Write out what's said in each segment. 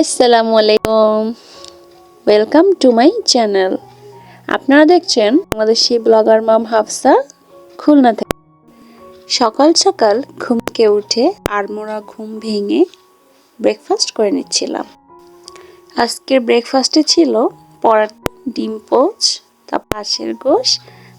আসসালামু আলাইকুম welcome to my channel আপনারা দেখছেন বাংলাদেশি ব্লগার মাম হাফসা, খুলনা থেকে। সকাল সকাল ঘুমকে উঠে আড়মোড়া ঘুম ভেঙে ব্রেকফাস্ট করে নিচ্ছিলাম। আজকের ব্রেকফাস্টে ছিল পরাটা ডিম পোচ, তারপর পাশের গোশ,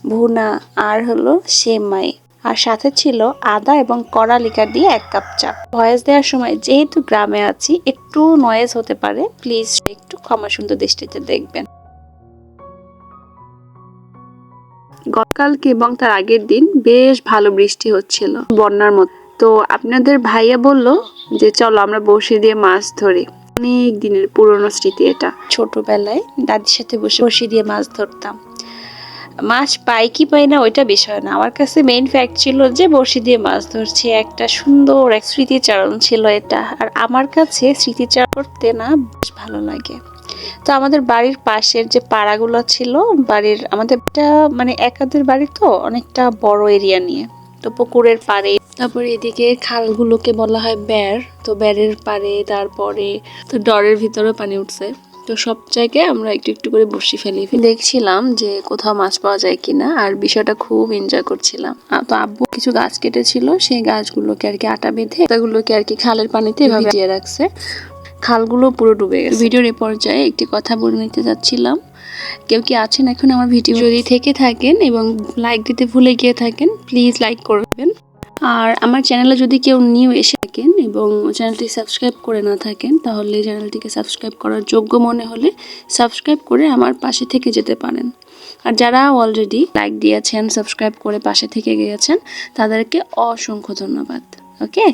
ভুনা, আর হলো সেমাই। আর সাথে ছিল আদা এবং কড়া লিকার দিয়ে এক কাপ চা। ভয়েস দেওয়ার সময় যেহেতু গ্রামে আছি, একটু নয়েজ হতে পারে। প্লিজ একটু ক্ষমা সুন্দর দৃষ্টিতে দেখবেন। গতকালকে এবং তার আগের দিন বেশ ভালো বৃষ্টি হচ্ছিল বন্যার মতো তো আপনাদের ভাইয়া বলল যে, চলো আমরা বসে দিয়ে মাছ ধরি। অনেক দিনের পুরনো স্মৃতি এটা। ছোটবেলায় দাদির সাথে বসে বসে দিয়ে মাছ ধরতাম। মাছ পাই কি পাই না, ওইটা বিষয় না। আমার কাছে মেইন ফ্যাক্ট ছিল যে বড়শি দিয়ে মাছ ধরছি, একটা সুন্দর এক স্মৃতিচারণ ছিল এটা। আর আমার কাছে স্মৃতিচারণ করতে না বেশ ভালো লাগে। তো আমাদের বাড়ির পাশের যে পাড়াগুলো ছিল, বাড়ির আমাদের মানে একাদের বাড়ি তো, অনেকটা বড় এরিয়া নিয়ে। তো পুকুরের পাড়ে, তারপরে এদিকে খালগুলোকে বলা হয় ব্যার তো ব্যারের পাড়ে, তারপরে তো ডরের ভিতরে পানি উঠছে। তো সব জায়গায় আমরা একটু একটু করে বসি ফেলি দেখছিলাম যে কোথাও মাছ পাওয়া যায় কিনা আর বিষয়টা খুব এনজয় করছিলাম। তো আব্বু কিছু গাছ কেটেছিল সেই গাছগুলোকে আর কি আটা বেঁধে ওগুলোকে আর কি খালের পানিতে এভাবে। ভিজিয়ে রাখছে। খালগুলো পুরো ডুবে গেছে। ভিডিওর এ পর্যায়ে একটি কথা বলে নিতে যাচ্ছিলাম কেউ কি আছেন এখন আমার ভিডিও? যদি থেকে থাকেন এবং লাইক দিতে ভুলে গিয়ে থাকেন প্লিজ লাইক করবেন। আর আমার চ্যানেলে যদি কেউ নিউ এসে থাকেন এবং চ্যানেলটি সাবস্ক্রাইব করে না থাকেন, তাহলে চ্যানেলটিকে সাবস্ক্রাইব করার যোগ্য মনে হলে সাবস্ক্রাইব করে আমার পাশে থেকে যেতে পারেন। আর যারা অলরেডি লাইক দিয়েছেন সাবস্ক্রাইব করে পাশে থেকে গিয়েছেন, তাদেরকে অসংখ্য ধন্যবাদ। ওকে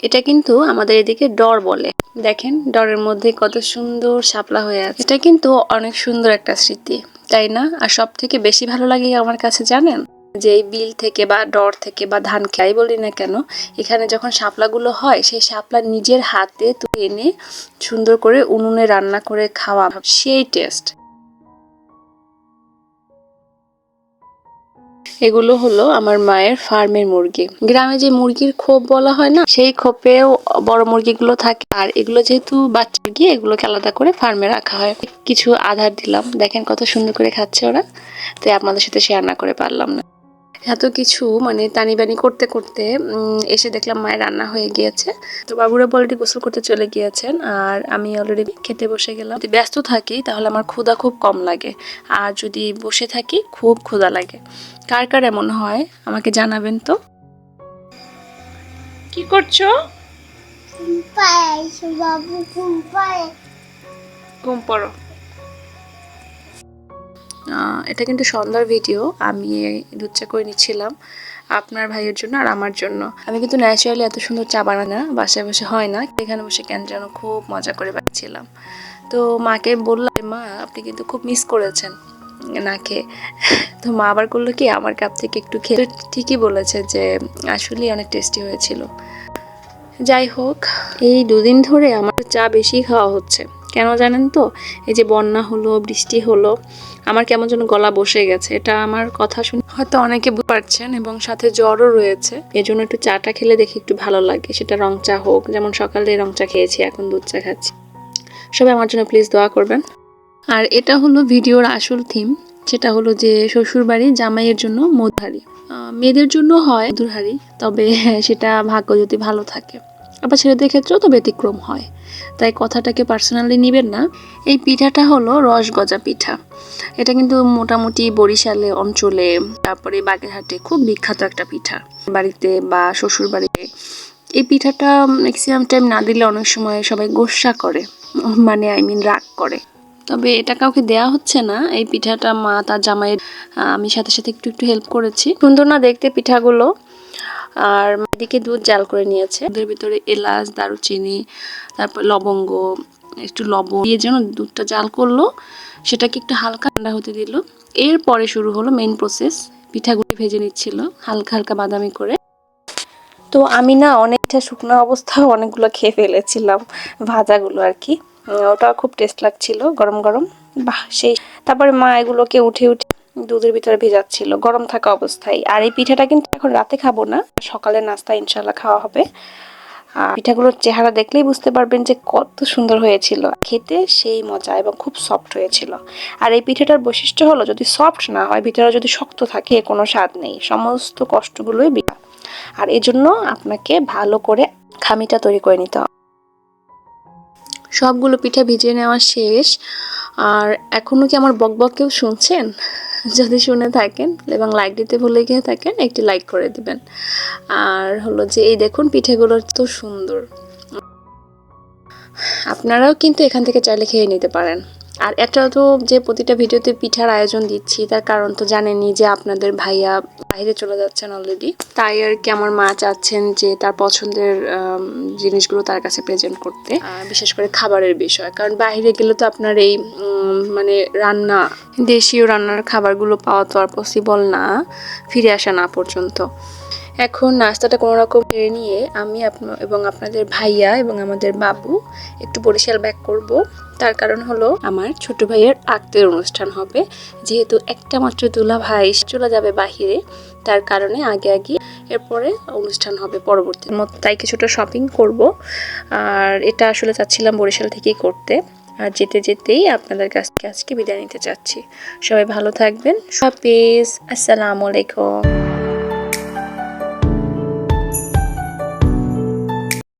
এটা কিন্তু আমাদের এদিকে ডর বলে। দেখেন, ডরের মধ্যে কত সুন্দর শাপলা হয়ে আছে। এটা কিন্তু অনেক সুন্দর একটা স্মৃতি, তাই না? আর সব থেকে বেশি ভালো লাগে আমার কাছে জানেন? যে বিল থেকে বা ডর থেকে বা ধান খাই বলি না কেন, এখানে যখন শাপলাগুলো হয়, সেই শাপলা নিজের হাতে তুলে এনে সুন্দর করে উনুনে রান্না করে খাওয়া সেই টেস্ট এগুলো হলো আমার মায়ের ফার্মের মুরগি। গ্রামে যে মুরগির খোপ বলা হয় না, সেই খোপেও বড় মুরগিগুলো থাকে। আর এগুলো যেহেতু বাচ্চা গিয়ে, এগুলোকে আলাদা করে ফার্মে রাখা হয়। কিছু আধার দিলাম। দেখেন কত সুন্দর করে খাচ্ছে ওরা। তাই আপনাদের সাথে শেয়ার না করে পারলাম না। এত কিছু মানে টানিবানি করতে করতে এসে দেখলাম মায়ের রান্না হয়ে গিয়েছে। তো বাবুরা অলরেডি গোসল করতে চলে গিয়েছেন আর আমি অলরেডি খেতে বসে গেলাম। যদি ব্যস্ত থাকি তাহলে আমার ক্ষুধা খুব কম লাগে। আর যদি বসে থাকি খুব ক্ষুধা লাগে। কার কার এমন হয় আমাকে জানাবেন তো? কি করছ? ঘুম ঘুম পড়ো। এটা কিন্তু সন্ধ্যার ভিডিও আমি দুধ চা করে নিচ্ছিলাম আপনার ভাইয়ের জন্য আর আমার জন্য। আমি কিন্তু ন্যাচারালি এত সুন্দর চা বানাই না, বাসায় বসে হয় না, এখানে বসে কেন যেন খুব মজা করে বানাচ্ছিলাম। তো মাকে বললাম মা, আপনি কিন্তু খুব মিস করেছেন না খেয়ে। তো মা আবার করল কি, আমার কাপ থেকে একটু খেয়ে ঠিকই বলেছে যে আসলেই অনেক টেস্টি হয়েছিল। যাই হোক, এই দুদিন ধরে আমার চা বেশি খাওয়া হচ্ছে। কেন জানেন তো? এই যে বন্যা হলো, বৃষ্টি হলো, আমার কেমন যেন গলা বসে গেছে। এটা আমার কথা শুনে হয়তো অনেকে বুঝতে পারছেন এবং সাথে জ্বরও রয়েছে। এজন্য একটু চাটা খেলে দেখি একটু ভালো লাগে। সেটা রং চা হোক, যেমন সকালে রং চা খেয়েছি, এখন দুধ চা খাচ্ছি। সবাই আমার জন্য প্লিজ দোয়া করবেন। আর এটা হলো ভিডিওর আসল থিম সেটা হলো যে শ্বশুরবাড়ি জামাইয়ের জন্য মধুহারি। মেয়েদের জন্য হয় মধুরহারি তবে সেটা ভাগ্য যদি ভালো থাকে। আবার ছেলেদের ক্ষেত্রেও তো ব্যতিক্রম হয়। তাই কথাটাকে পার্সোনালি নেবেন না। এই পিঠাটা হলো রস গজা পিঠা। এটা কিন্তু মোটামুটি বরিশালে, অঞ্চলে, তারপরে বাগেরহাটে খুব বিখ্যাত একটা পিঠা। বাড়িতে বা শ্বশুর বাড়িতে এই পিঠাটা ম্যাক্সিমাম টাইম না দিলে অনেক সময় সবাই গোসা করে মানে আই মিন রাগ করে। তবে এটা কাউকে দেয়া হচ্ছে না। এই পিঠাটা মা তার জামাইয়ের আমি সাথে সাথে একটু একটু হেল্প করেছি। সুন্দর না দেখতে পিঠাগুলো? আর এদিকে দুধ জাল করে নিয়েছে। দুধের ভিতরে এলাচ, দারুচিনি, তারপর লবঙ্গ, একটু লবণ দিয়ে যেন দুধটা জাল করল, সেটাকে একটু হালকা ঠান্ডা হতে দিল। এরপরে শুরু হলো মেইন প্রসেস পিঠাগুলো ভেজে নিচ্ছিল, হালকা হালকা বাদামি করে। তো আমি না অনেকটা শুকনো অবস্থায় অনেকগুলো খেয়ে ফেলেছিলাম ভাজাগুলো আর কি। ওটা খুব টেস্ট লাগছিল, গরম গরম। বাহ, সেই। তারপরে মা এগুলোকে উঠে উঠে দুধের ভিতরে ভেজাচ্ছিল, গরম থাকা অবস্থায়। আর এই পিঠাটা কিন্তু এখন রাতে খাব না, সকালে নাস্তা ইনশাল্লাহ খাওয়া হবে। আর পিঠাগুলোর চেহারা দেখলেই বুঝতে পারবেন যে কত সুন্দর হয়েছিল। খেতে সেই মজা এবং খুব সফট হয়েছিল। আর এই পিঠাটার বৈশিষ্ট্য হলো, যদি সফট না হয়, ভিতরে যদি শক্ত থাকে, কোনো স্বাদ নেই। সমস্ত কষ্টগুলোই বিকা আর এজন্য আপনাকে ভালো করে খামিটা তৈরি করে নিতে হবে। সবগুলো পিঠা ভিজিয়ে নেওয়া শেষ। আর এখনও কি আমার বক কেউ শুনছেন? যদি শুনে থাকেন এবং লাইক দিতে ভুলে গিয়ে থাকেন, একটি লাইক করে দিবেন। আর হলো যে, এই দেখুন পিঠেগুলো তো সুন্দর। আপনারাও কিন্তু এখান থেকে চাইলে খেয়ে নিতে পারেন। আর এটা তো যে প্রতিটা ভিডিওতে পিঠার আয়োজন দিচ্ছি, তার কারণ তো জানেনই যে আপনাদের ভাইয়া বাইরে চলে যাচ্ছেন অলরেডি তাই আর কি আমার মা চাচ্ছেন যে তার পছন্দের জিনিসগুলো তার কাছে প্রেজেন্ট করতে বিশেষ করে খাবারের বিষয়। কারণ বাইরে গেলে তো আপনার এই মানে রান্না, দেশীয় রান্নার খাবারগুলো পাওয়া তো আর পসিবল না, ফিরে আসা না পর্যন্ত। এখন নাস্তাটা কোনো রকম সেরে নিয়ে আমি এবং আপনাদের ভাইয়া এবং আমাদের বাবু একটু বরিশাল ব্যাক করব। তার কারণ হলো আমার ছোট ভাইয়ের আক্তের অনুষ্ঠান হবে। যেহেতু একটা মাত্র দুলা ভাই চলে যাবে বাহিরে, তার কারণে আগে আগে এরপরে অনুষ্ঠান হবে পরবর্তী। তাই কিছুটা শপিং করব। আর এটা আসলে চাচ্ছিলাম বরিশাল থেকেই করতে। আর যেতে যেতেই আপনাদের কাছ থেকে আজকে বিদায় নিতে চাচ্ছি। সবাই ভালো থাকবেন। সব পেজ আসসালামু আলাইকুম।